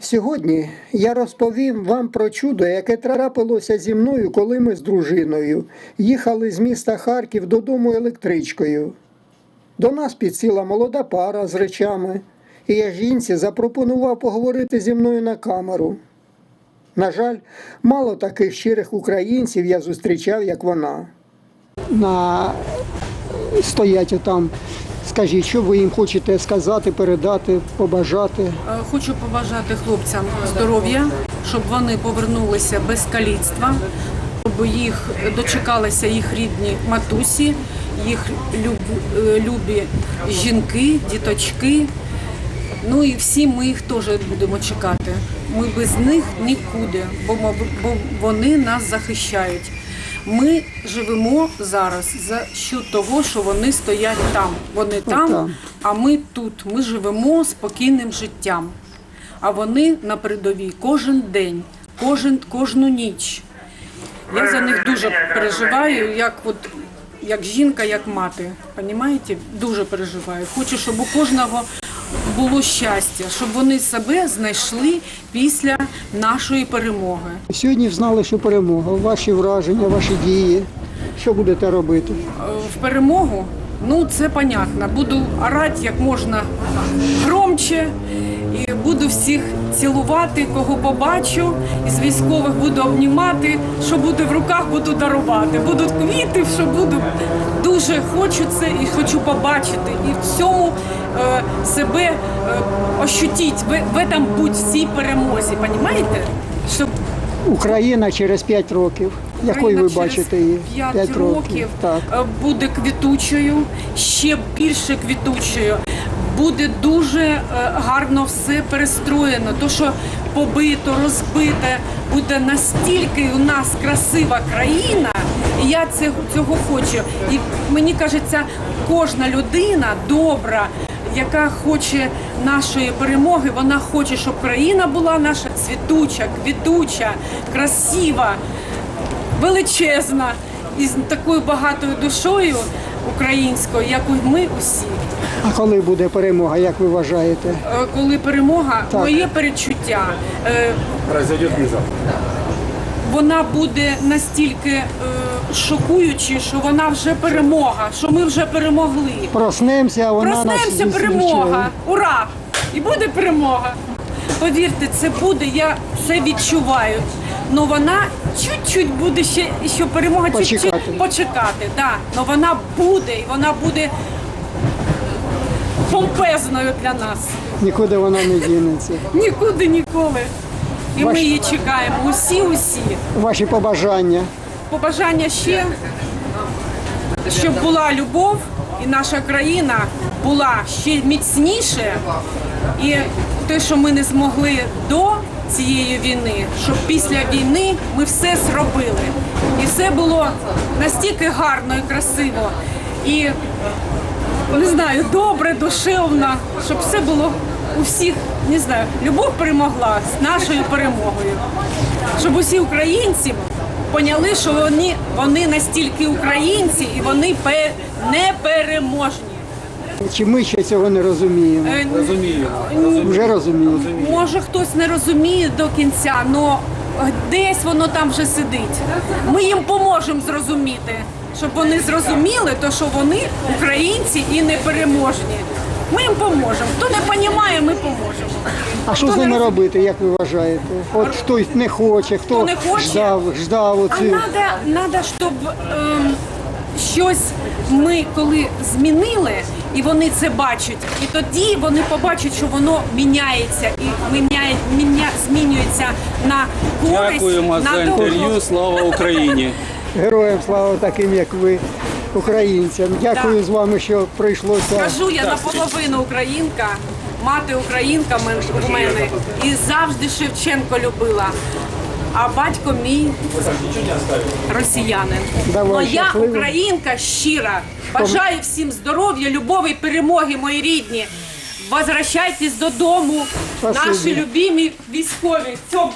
Сьогодні я розповім вам про чудо, яке трапилося зі мною, коли ми з дружиною їхали з міста Харків додому електричкою. До нас підсіла молода пара з речами, і я жінці запропонував поговорити зі мною на камеру. На жаль, мало таких щирих українців я зустрічав, як вона. На стоять там. Скажіть, що ви їм хочете сказати, передати, побажати? Е, Хочу побажати хлопцям здоров'я, щоб вони повернулися без каліцтва, щоб їх дочекалися їх рідні матусі, їх е, любі жінки, діточки. Ну і всі ми їх теж будемо чекати. Ми без них нікуди, бо вони нас захищають. Ми живемо зараз за счет того, що вони стоять там. Вони там, а ми тут. Ми живемо спокійним життям. А вони на передовій кожен день, кожен, кожну ніч. Я за них дуже переживаю, як от як жінка, як мати. Понімаєте? Дуже переживаю. Хочу, щоб у кожного було щастя, щоб вони себе знайшли після нашої перемоги. Сьогодні знали, що перемога. Ваші враження, ваші дії. Що будете робити? Е, в перемогу, ну це понятно. Буду орати як можна громче і буду всіх цілувати, кого побачу. Із військових буду обнімати. Що буде в руках, буду дарувати. Будуть квіти, що буду дуже хочу це і хочу побачити. І в цьому е, себе е, ощутіть, в, в этом будь цій перемозі. Понімаєте? Щоб Україна через 5 років. Якою ви бачите її? П'ять П'ять років Так. е, буде квітучою, ще більше квітучою. Буде дуже е, гарно все перестроєно. То, що побито, розбите, буде настільки у нас красива країна. І я цього хочу. І мені кажеться, кожна людина добра, яка хоче нашої перемоги, вона хоче, щоб країна була наша цвітуча, квітуча, красива величезна і з такою багатою душою українською, як і ми усі. А коли буде перемога, як ви вважаєте? Е, Коли перемога, Так. моє перечуття, е, внезапно. вона буде настільки е, шокуючою, що вона вже перемога, що ми вже перемогли. Проснемося, вона Проснемося, нас перемога! Ура! І буде перемога. Повірте, це буде, я це відчуваю. Ну вона чуть-чуть буде ще, ще перемога чуть-чуть Почекати. почекати. Да. Ну вона буде, і вона буде помпезною для нас. Нікуди вона не дінеться. Нікуди ніколи. І ми її чекаємо. Усі, усі. Ваші побажання. Побажання ще, щоб була любов і наша країна була ще міцніше. І те, що ми не змогли до цієї війни, щоб після війни ми все зробили. І все було настільки гарно і красиво. І не знаю, добре, душевно, щоб все було у всіх, не знаю, любов перемогла з нашою перемогою. Щоб усі українці поняли, що вони, вони настільки українці і вони непереможні. Чи ми ще цього не розуміємо? Е, Розумію. Вже розуміємо. Може хтось не розуміє до кінця, але десь воно там вже сидить. Ми їм поможемо зрозуміти, щоб вони зрозуміли, то що вони українці і непереможні. Ми їм поможемо. Хто не розуміє, ми поможемо. А що з ними робити, як ви вважаєте? От хтось не хоче, хто, не хоче? ждав, ждав А оці. треба, треба, щоб ем, щось ми коли змінили, і вони це бачать, і тоді вони побачать, що воно міняється і міняє, міня, змінюється на користь, Дякуємо на за інтерв'ю. Слава Україні. Героям слава таким, як ви, українцям. Дякую Так. з вами, що прийшлося. Кажу, я наполовину українка, мати українка мен- в мене і завжди Шевченко любила. А батько мій росіянин. Давай, Но я щасливо. українка щира. Бажаю всім здоров'я, любові, перемоги, мої рідні. Возвращайтесь додому, Спасибо. наші любимі військові. Цьом.